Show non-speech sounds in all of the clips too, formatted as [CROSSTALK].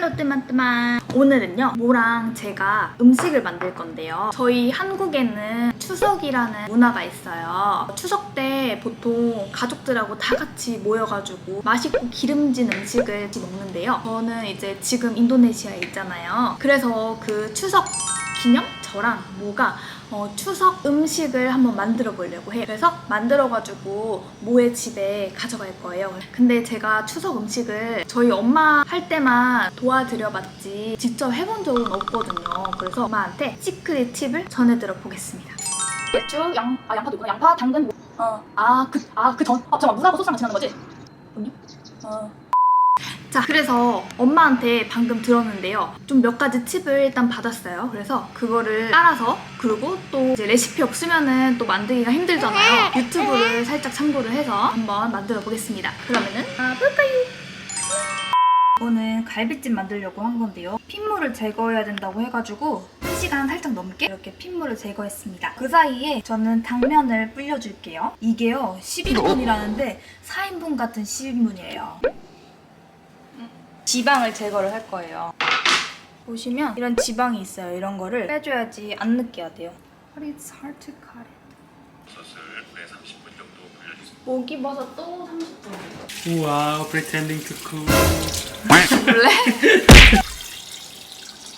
할로 뜨만뜨만. 오늘은요 모랑 제가 음식을 만들 건데요. 저희 한국에는 추석이라는 문화가 있어요. 추석 때 보통 가족들하고 다 같이 모여가지고 맛있고 기름진 음식을 먹는데요. 저는 이제 지금 인도네시아에 있잖아요. 그래서 그 추석 기념 저랑 모가 어, 추석 음식을 한번 만들어 보려고 해요. 그래서 만들어가지고 모의 집에 가져갈 거예요. 근데 제가 추석 음식을 저희 엄마 할 때만 도와드려봤지 직접 해본 적은 없거든요. 그래서 엄마한테 시크릿 팁을 전해드려 보겠습니다. 배추, 양, 아 양파도 있구나. 양파, 당근, 무. 어, 아, 그, 아, 그 전, 아, 잠깐 물하고 소스랑 같이 넣는 거지? 음료? 어, 자, 그래서 엄마한테 방금 들었는데요. 좀 몇 가지 팁을 일단 받았어요. 그래서 그거를 따라서 그리고 또 이제 레시피 없으면은 또 만들기가 힘들잖아요. 유튜브를 살짝 참고를 해서 한번 만들어 보겠습니다. 그러면은 가볼까요? 이거는 갈비찜 만들려고 한 건데요. 핏물을 제거해야 된다고 해가지고 1시간 살짝 넘게 이렇게 핏물을 제거했습니다. 그 사이에 저는 당면을 불려줄게요. 이게요 12인분이라는데 4인분 같은 12인분이에요. 지방을 제거를 할 거예요. 보시면 이런 지방이 있어요. 이런 거를 빼줘야지 안 느끼해야 But it's hard to cut it. 솥을 불에 30분 정도 불려주세요. 목이버섯도 30분. Wow, pretending to cook. 원래?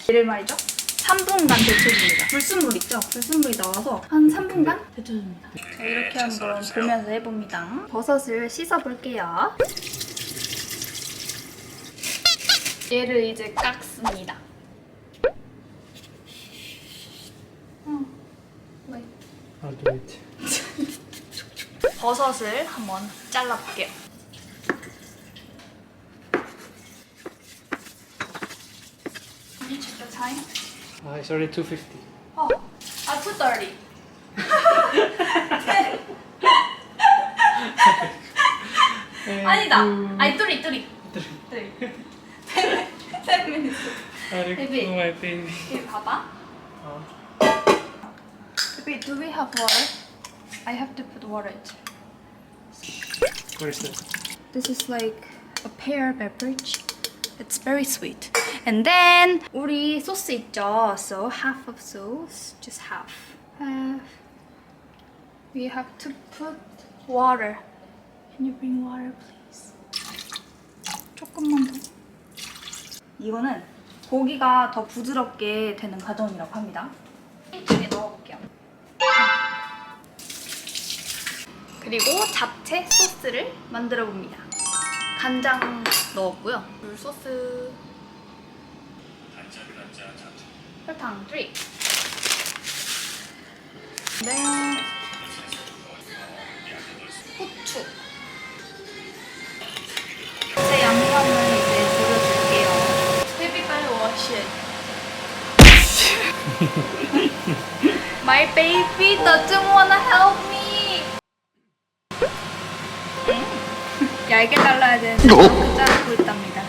얘를 말이죠. 3분간 데쳐줍니다. 불순물 있죠? 불순물이 나와서 한 3분간 데쳐줍니다. 자, 이렇게 한번 보면서 해봅니다. 버섯을 씻어볼게요. 얘를 이제 깎습니다. 음, 왜? I'll do it. 버섯을 한번 잘라볼게요. Can you check the time? Ah, it's already 250. Oh, I put 30. 아니다. 아니, 뚜리, 뚜리. 뚜리. 10 minutes. Baby. Oh, my baby. 여기 봐봐. Oh. Baby, do we have water? I have to put water. too. What is that? This is like a pear beverage. It's very sweet. And then 우리 소스 있죠? So half of sauce, just half. Half. We have to put water. Can you bring water, please? 조금만 더. 이거는 고기가 더 부드럽게 되는 과정이라고 합니다. 이쪽에 넣어볼게요. 그리고 잡채 소스를 만들어 봅니다. 간장 넣었고요. 물 소스, 간장, 간장, 잡채. 설탕 3. [LAUGHS] My baby doesn't wanna help me. 음, 얇게 잘라야 되는데 이렇게 자르고 있답니다.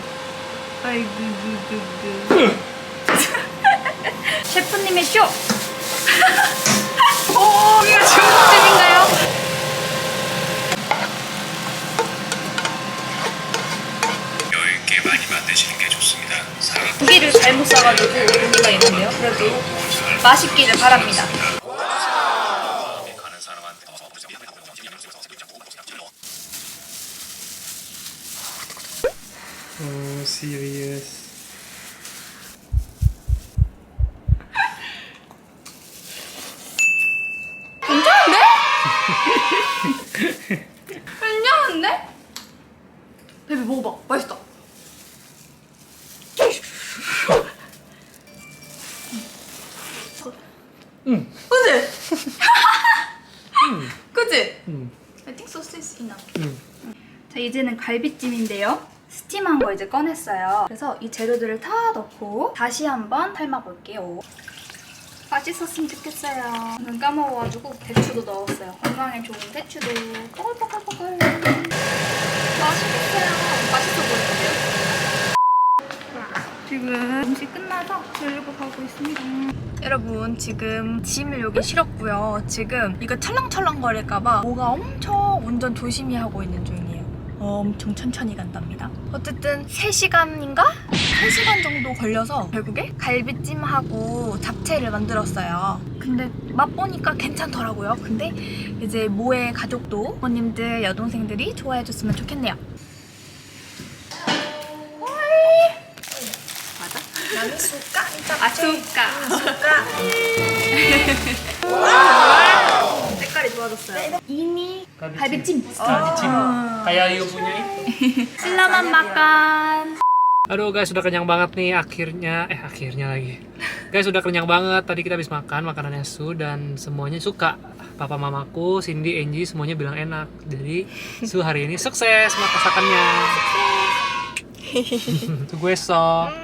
아이고 구 구 구. 셰프님의 쇼. [LAUGHS] 오 이거 중국집인가요? 여유 있게 많이 만드시는 게 좋습니다. 사과 고기를 잘못 의미가 있는데요. 그래도 맛있기를 바랍니다. 사람한테 Oh, serious. 괜찮은데? [LAUGHS] 괜찮은데? 베비 먹어봐. 맛있다. 응. 그치? [LAUGHS] 그치? 응. I think sauce is enough. 응. 자, 이제는 갈비찜인데요. 스팀한 거 이제 꺼냈어요. 그래서 이 재료들을 다 넣고 다시 한번 삶아볼게요. 맛있었으면 좋겠어요. 저는 까먹어가지고 대추도 넣었어요. 건강에 좋은 대추도 뽀글뽀글뽀글. 맛있겠어요. 맛있어 보이는데요? 지금 음식 끝나서 들고 가고 있습니다. 여러분 지금 짐을 여기 실었고요. 지금 이거 찰랑찰랑 거릴까봐 뭐가 엄청 운전 조심히 하고 있는 중이에요. 엄청 천천히 간답니다. 어쨌든 3시간인가? 3시간 정도 정도 걸려서 결국에 갈비찜하고 잡채를 만들었어요. 근데 맛보니까 괜찮더라고요. 근데 이제 모의 가족도 부모님들, 여동생들이 좋아해줬으면 좋겠네요. 맞아? 나는 수까? 아, 수까. 수까. [LAUGHS] 색깔이 좋아졌어요. 이니 갈비찜. Kalbicim. Kayak you punya itu. [LAUGHS] Selamat makan. Aduh guys, udah kenyang banget nih akhirnya. Eh, akhirnya lagi. Guys, udah kenyang banget. Tadi kita habis makan makanannya Su dan semuanya suka. Papa mamaku, Cindy, Angie semuanya bilang enak. Jadi Su hari ini sukses masakannya. [LAUGHS] Su gue sok.